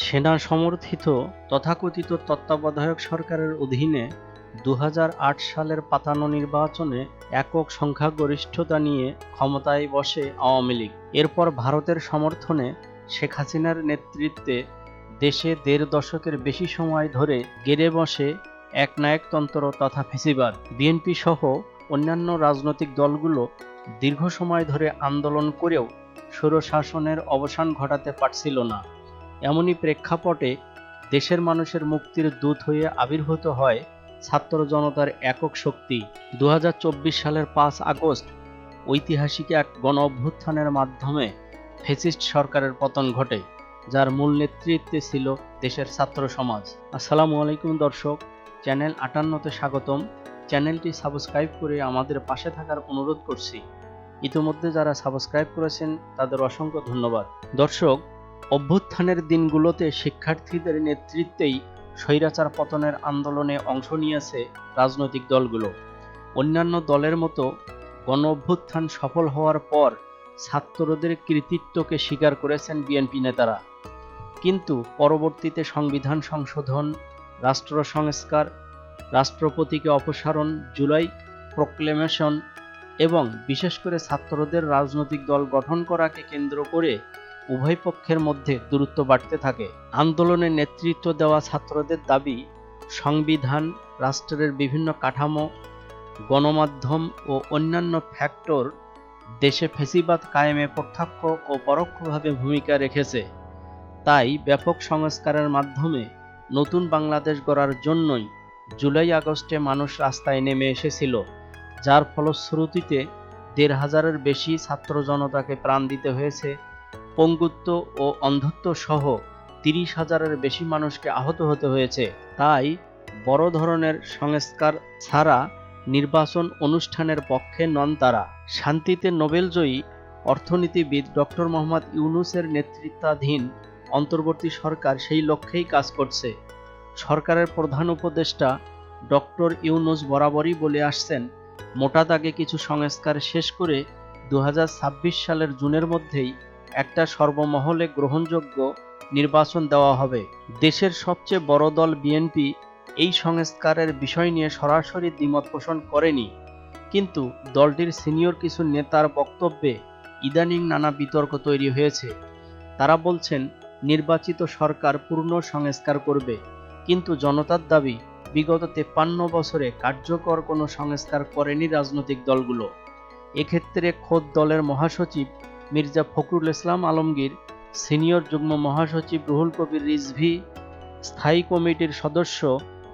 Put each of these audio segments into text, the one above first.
সেনা সমর্থিত তথাকথিত তত্ত্বাবধায়ক সরকারের অধীনে দু হাজার আট সালের পাতানো নির্বাচনে একক সংখ্যাগরিষ্ঠতা নিয়ে ক্ষমতায় বসে আওয়ামী লীগ। এরপর ভারতের সমর্থনে শেখ হাসিনার নেতৃত্বে দেশে দেড় দশকের বেশি সময় ধরে গেড়ে বসে একনায়কতন্ত্র তথা ফেসিবাদ। বিএনপি সহ অন্যান্য রাজনৈতিক দলগুলো দীর্ঘ সময় ধরে আন্দোলন করেও স্বৈরশাসনের অবসান ঘটাতে পারছিল না। এমনই প্রেক্ষাপটে দেশের মানুষের মুক্তির দূত হয়ে আবির্ভূত হয় ছাত্র জনতার একক শক্তি। দু হাজার চব্বিশ সালের পাঁচ আগস্ট ঐতিহাসিক এক গণ অভ্যুত্থানের মাধ্যমে ফেসিস্ট সরকারের পতন ঘটে, যার মূল নেতৃত্বে ছিল দেশের ছাত্র সমাজ। আসসালামু আলাইকুম দর্শক, চ্যানেল আটান্নতে স্বাগতম। চ্যানেলটি সাবস্ক্রাইব করে আমাদের পাশে থাকার অনুরোধ করছি। ইতিমধ্যে যারা সাবস্ক্রাইব করেছেন, তাদের অসংখ্য ধন্যবাদ। দর্শক অভ্যুত্থানের দিনগুলোতে শিক্ষার্থীদের নেতৃত্বেই স্বৈরাচার পতনের আন্দোলনে অংশ নিয়েছে রাজনৈতিক দলগুলো। অন্যান্য দলের মতো গণ অভ্যুত্থান সফল হওয়ার পর ছাত্রদের কৃতিত্বকে স্বীকার করেছেন বিএনপি নেতারা। কিন্তু পরবর্তীতে সংবিধান সংশোধন, রাষ্ট্র সংস্কার, রাষ্ট্রপতিকে অপসারণ, জুলাই প্রক্লেমেশন এবং বিশেষ করে ছাত্রদের রাজনৈতিক দল গঠন করাকে কেন্দ্র করে উভয় পক্ষের মধ্যে দূরত্ব বাড়তে থাকে। আন্দোলনে নেতৃত্ব দেওয়া ছাত্রদের দাবি, সংবিধান, রাষ্ট্রের বিভিন্ন কাঠামো, গণমাধ্যম ও অন্যান্য ফ্যাক্টর দেশে ফেসিবাদ কায়েমে প্রত্যক্ষ ও পরোক্ষভাবে ভূমিকা রেখেছে। তাই ব্যাপক সংস্কারের মাধ্যমে নতুন বাংলাদেশ গড়ার জন্যই জুলাই আগস্টে মানুষ রাস্তায় নেমে এসেছিল, যার ফলশ্রুতিতে দেড় হাজারের বেশি ছাত্র জনতাকে প্রাণ দিতে হয়েছে পঙ্গুত্ব ও অন্ধত্ব সহ তিরিশ হাজারের বেশি মানুষকে আহত হতে হয়েছে। তাই বড় ধরনের সংস্কার ছাড়া নির্বাচন অনুষ্ঠানের পক্ষে নন তারা। শান্তিতে নোবেলজয়ী অর্থনীতিবিদ ডক্টর মোহাম্মদ ইউনুসের নেতৃত্বাধীন অন্তর্বর্তী সরকার সেই লক্ষ্যেই কাজ করছে। সরকারের প্রধান উপদেষ্টা ডক্টর ইউনুস বরাবরই বলে আসছেন, মোটা দাগে কিছু সংস্কার শেষ করে দু হাজার ছাব্বিশ সালের জুনের মধ্যেই একটা সর্বমহলে গ্রহণযোগ্য নির্বাচন দেওয়া হবে। দেশের সবচেয়ে বড় দল বিএনপি এই সংস্কারের বিষয় নিয়ে সরাসরি দ্বিমত পোষণ করেনি। কিন্তু দলটির সিনিয়র কিছু নেতার বক্তব্যে ইদানিং নানা বিতর্ক তৈরি হয়েছে। তারা বলছেন, নির্বাচিত সরকার পূর্ণ সংস্কার করবে। কিন্তু জনতার দাবি, বিগত তেপ্পান্ন বছরে কার্যকর কোনো সংস্কার করেনি রাজনৈতিক দলগুলো। এক্ষেত্রে খোদ দলের মহাসচিব মির্জা ফখরুল ইসলাম আলমগীর, সিনিয়র যুগ্ম মহাসচিব রুহুল কবির রিজভি, স্থায়ী কমিটির সদস্য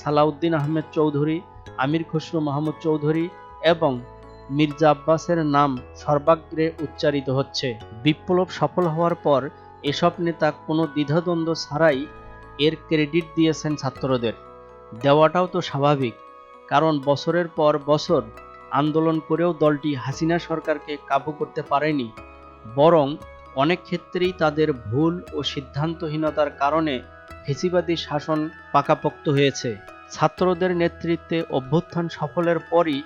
সালাউদ্দিন আহমেদ চৌধুরী, আমির খসরু মাহমুদ চৌধুরী এবং মির্জা আব্বাসের নাম সর্বাগ্রে উচ্চারিত হচ্ছে। বিপ্লব সফল হওয়ার পর এসব নেতা কোনো দ্বিধাদ্বন্দ্ব ছাড়াই এর ক্রেডিট দিয়েছেন ছাত্রদের। দেওয়াটাও তো স্বাভাবিক, কারণ বছরের পর বছর আন্দোলন করেও দলটি হাসিনা সরকারকে কাবু করতে পারেনি। বরং অনেক ক্ষেত্রেই তাদের ভুল ও সিদ্ধান্তহীনতার কারণে ফেসিবাদী শাসন পাকাপোক্ত হয়েছে। ছাত্রদের নেতৃত্বে অভ্যুত্থান সফলের পরই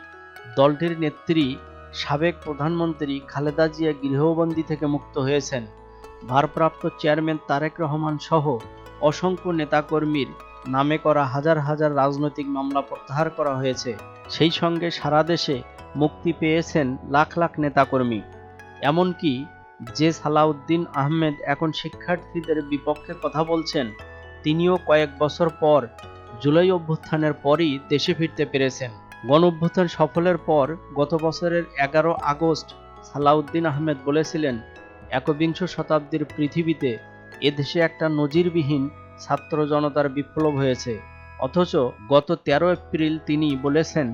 দলটির নেত্রী, সাবেক প্রধানমন্ত্রী খালেদা জিয়া গৃহবন্দী থেকে মুক্ত হয়েছেন। ভারপ্রাপ্ত চেয়ারম্যান তারেক রহমান সহ অসংখ্য নেতাকর্মীর নামে করা হাজার হাজার রাজনৈতিক মামলা প্রত্যাহার করা হয়েছে। সেই সঙ্গে সারা দেশে মুক্তি পেয়েছেন লাখ লাখ নেতাকর্মী। এমনকি যে সালাউদ্দিন আহমেদ এখন শিক্ষার্থীদের বিপক্ষে কথা বলছেন, তিনিও কয়েক বছর পর জুলাই অভ্যুত্থানের পরই দেশে ফিরতে পেরেছেন। গণ অভ্যুত্থান সফলের পর গত বছরের এগারো আগস্ট সালাউদ্দিন আহমেদ বলেছিলেন, একবিংশ শতাব্দীর পৃথিবীতে এদেশে একটা নজিরবিহীন ছাত্র জনতার বিপ্লব হয়েছে। অথচ গত তেরো এপ্রিল তিনি বলেছেন,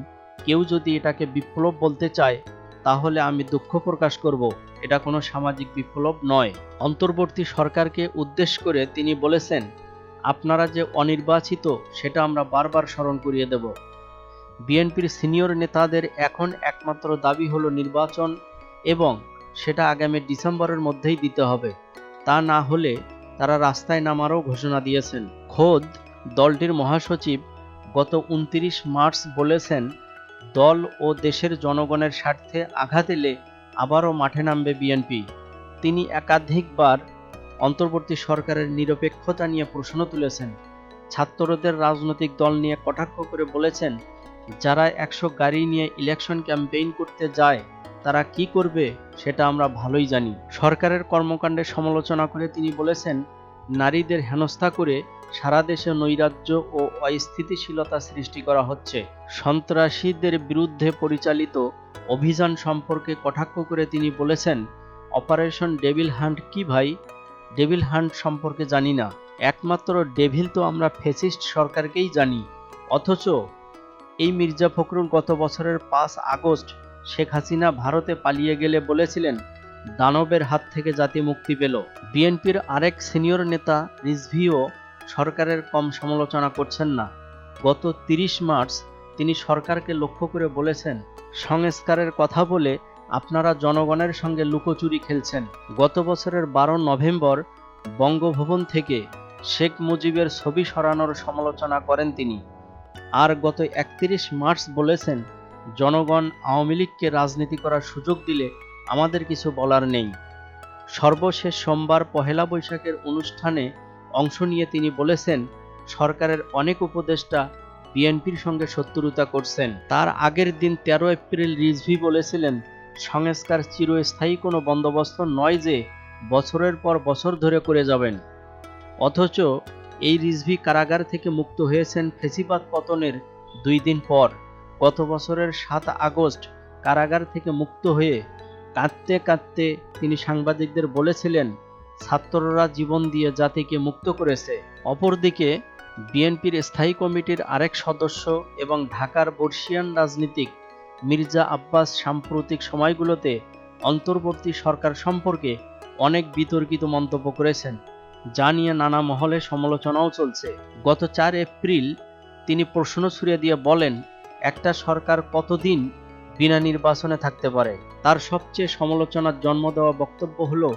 কেউ যদি এটাকে বিপ্লব বলতে চায় তাহলে আমি দুঃখ প্রকাশ করব। এটা কোনো সামাজিক বিপ্লব নয়। অন্তর্বর্তী সরকারকে উদ্দেশ্য করে তিনি বলেছেন, আপনারা যে অনির্বাচিত, সেটা আমরা বারবার স্মরণ করিয়ে দেব। বিএনপির সিনিয়র নেতাদের এখন একমাত্র দাবি হলো নির্বাচন এবং সেটা আগামী ডিসেম্বরের মধ্যেই দিতে হবে। তা না হলে তারা রাস্তায় নামারও ঘোষণা দিয়েছেন। খোদ দলটির মহাসচিব গত উনত্রিশ মার্চ বলেছেন দল ও দেশের জনগণের স্বার্থে আঘাত এলে আবারও মাঠে নামবে বিএনপি। তিনি একাধিকবার অন্তর্বর্তী সরকারের নিরপেক্ষতা নিয়ে প্রশ্ন তুলেছেন। ছাত্রদের রাজনৈতিক দল নিয়ে কটাক্ষ করে বলেছেন, যারা একশো গাড়ি নিয়ে ইলেকশন ক্যাম্পেইন করতে যায়, তারা কি করবে সেটা আমরা ভালোই জানি। সরকারের কর্মকাণ্ডের সমালোচনা করে তিনি বলেছেন, নারীদের হেনস্থা করে সারা দেশে নৈরাজ্য ও অস্থিতিশীলতা সৃষ্টি করা হচ্ছে। সন্ত্রাসীদের বিরুদ্ধে পরিচালিত অভিযান সম্পর্কে কটাক্ষ করে তিনি বলেছেন, অপারেশন ডেভিল হান্ট কি ভাই? ডেভিল হান্ট সম্পর্কে জানি না। একমাত্র ডেভিল তো আমরা ফেসিস্ট সরকারকেই জানি। অথচ এই মির্জা ফখরুল গত বছরের পাঁচ আগস্ট শেখ হাসিনা ভারতে পালিয়ে গেলে বলেছিলেন, দানবের হাত থেকে জাতি মুক্তি পেল। বিএনপির আরেক সিনিয়র নেতা রিজভিও সরকারের কম সমালোচনা করছেন না। গত তিরিশ মার্চ তিনি সরকারকে লক্ষ্য করে বলেছেন, সংস্কারের কথা বলে আপনারা জনগণের সঙ্গে লুকোচুরি খেলছেন। গত বছরের বারো নভেম্বর বঙ্গভবন থেকে শেখ মুজিবের ছবি সরানোর সমালোচনা করেন তিনি। আর গত একত্রিশ মার্চ বলেছেন, জনগণ আওয়ামী লীগকে রাজনীতি করার সুযোগ দিলে আমাদের কিছু বলার নেই। সর্বশেষ সোমবার পহেলা বৈশাখের অনুষ্ঠানে অংশ নিয়ে তিনি বলেছেন, সরকারের অনেক উপদেষ্টা বিএনপির সঙ্গে শত্রুতা করছেন। তার আগের দিন তেরো এপ্রিল রিজভি বলেছিলেন, সংস্কার চিরস্থায়ী কোনো বন্দোবস্ত নয় যে বছরের পর বছর ধরে করে যাবেন। অথচ এই রিজভি কারাগার থেকে মুক্ত হয়েছেন ফেসিবাদ পতনের দুই দিন পর। গত বছরের সাত আগস্ট কারাগার থেকে মুক্ত হয়ে কাঁদতে কাঁদতে তিনি সাংবাদিকদের বলেছিলেন ছাত্ররা জীবন দিয়ে জাতিকে মুক্ত করেছে। অপরদিকে, বিএনপির স্থায়ী কমিটির আরেক সদস্য এবং ঢাকার বর্ষিয়ান রাজনীতিক মির্জা আব্বাস সাম্প্রতিক সময়গুলোতে অন্তর্বর্তী সরকার সম্পর্কে অনেক বিতর্কিত মন্তব্য করেছেন, যা নিয়ে নানা মহলে সমালোচনাও চলছে। গত চার এপ্রিল তিনি প্রশ্ন ছুড়ে দিয়ে বলেন, একটা সরকার কতদিন বিনা নির্বাচনে থাকতে পারে? তার সবচেয়ে সমালোচনার জন্ম দেওয়া বক্তব্য হলো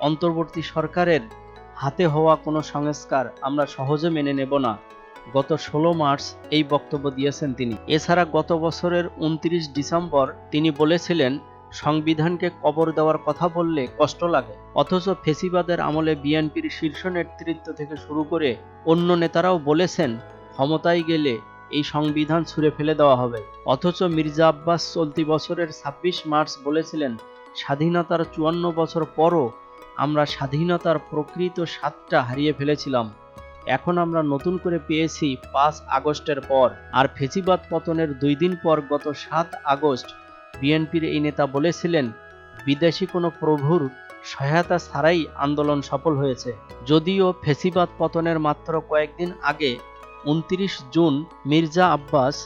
অন্তর্বর্তী সরকারের হাতে হওয়া কোনো সংস্কার আমরা সহজে মেনে নেব না। গত ষোলো মার্চ এই বক্তব্য দিয়েছেন তিনি। এছাড়া গত বছরের উনত্রিশ ডিসেম্বর তিনি বলেছিলেন, সংবিধানকে কবর দেওয়ার কথা বললে কষ্ট লাগে। অথচ ফেসিবাদের আমলে বিএনপির শীর্ষ নেতৃত্ব থেকে শুরু করে অন্য নেতারাও বলেছেন, ক্ষমতায় গেলে এই সংবিধান ছুঁড়ে ফেলে দেওয়া হবে। অথচ মির্জা আব্বাস চলতি বছরের ছাব্বিশ মার্চ বলেছিলেন, স্বাধীনতার চুয়ান্ন বছর পরও আমরা স্বাধীনতার প্রকৃত স্বাদটা হারিয়ে ফেলেছিলাম। এখন আমরা নতুন করে পেয়েছি পাঁচ আগস্টের পর। আর ফেসিবাদ পতনের দুই দিন পর গত সাত আগস্ট বিএনপির এই নেতা বলেছিলেন, বিদেশি কোনো প্রভুর সহায়তা ছাড়াই আন্দোলন সফল হয়েছে। যদিও ফেসিবাদ পতনের মাত্র কয়েকদিন আগে উনত্রিশ জুন মির্জা আব্বাস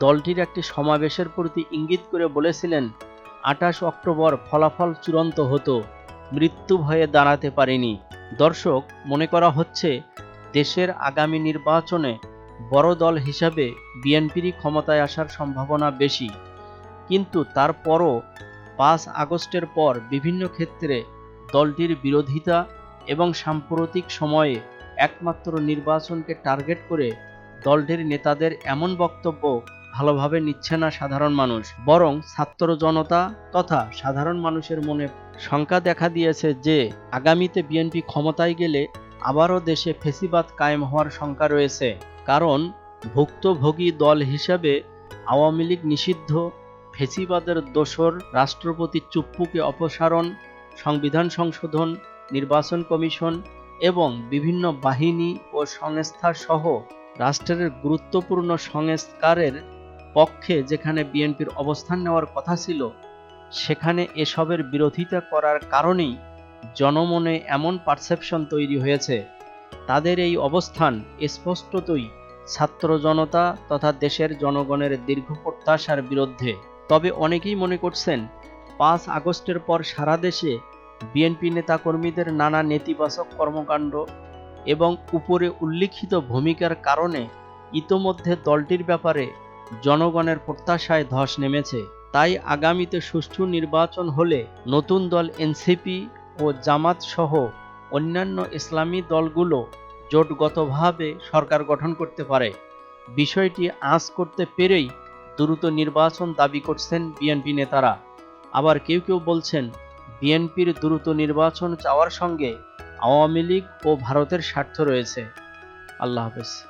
দলটির একটি সমাবেশের প্রতি ইঙ্গিত করে বলেছিলেন, আঠাশ অক্টোবর ফলাফল চূড়ান্ত হতো। মৃত্যু ভয়ে দাঁড়াতে পারেনি। দর্শক, মনে করা হচ্ছে দেশের আগামী নির্বাচনে বড় দল হিসাবে বিএনপিরই ক্ষমতায় আসার সম্ভাবনা বেশি। কিন্তু তারপরও পাঁচ আগস্টের পর বিভিন্ন ক্ষেত্রে দলটির বিরোধিতা এবং সাম্প্রতিক সময়ে একমাত্র নির্বাচনকে টার্গেট করে দলটির নেতাদের এমন বক্তব্য ভালোভাবে নিচ্ছে না সাধারণ মানুষ, বরং ছাত্র জনতা তথা সাধারণ মানুষের মনে শঙ্কা দেখা দিয়েছে যে আগামীতে বিএনপি ক্ষমতায় গেলে আবারও দেশে ফেসিবাদ কায়েম হওয়ার শঙ্কা রয়েছে। কারণ ভুক্তভোগী দল হিসেবে আওয়ামী লীগ নিষিদ্ধ, ফেসিবাদের দোসর রাষ্ট্রপতি চুপ্পুকে অপসারণ, সংবিধান সংশোধন, নির্বাচন কমিশন এবং বিভিন্ন বাহিনী ও সংস্থা সহ রাষ্ট্রের গুরুত্বপূর্ণ সংস্কারের পক্ষে যেখানে বিএনপির অবস্থান নেওয়ার কথা ছিল, সেখানে এসবের বিরোধিতা করার কারণেই জনমনে এমন পারসেপশন তৈরি হয়েছে। তাদের এই অবস্থান স্পষ্টতই ছাত্র জনতা তথা দেশের জনগণের দীর্ঘ প্রত্যাশার বিরুদ্ধে। তবে অনেকেই মনে করছেন, পাঁচ আগস্টের পর সারা দেশে বিএনপি নেতাকর্মীদের নানা নেতিবাচক কর্মকাণ্ড এবং উপরে উল্লিখিত ভূমিকার কারণে ইতোমধ্যে দলটির ব্যাপারে জনগণের প্রত্যাশায় ধস নেমেছে। তাই আগামীতে সুষ্ঠু নির্বাচন হলে নতুন দল এনসিপি ও জামাত সহ অন্যান্য ইসলামী দলগুলো জোটগতভাবে সরকার গঠন করতে পারে। বিষয়টি আঁচ করতে পেরেই দ্রুত নির্বাচন দাবি করছেন বিএনপি নেতারা। আবার কেউ কেউ বলছেন, বিএনপির দ্রুত নির্বাচন চাওয়ার সঙ্গে আওয়ামী লীগ ও ভারতের স্বার্থ রয়েছে। আল্লাহ হাফেজ।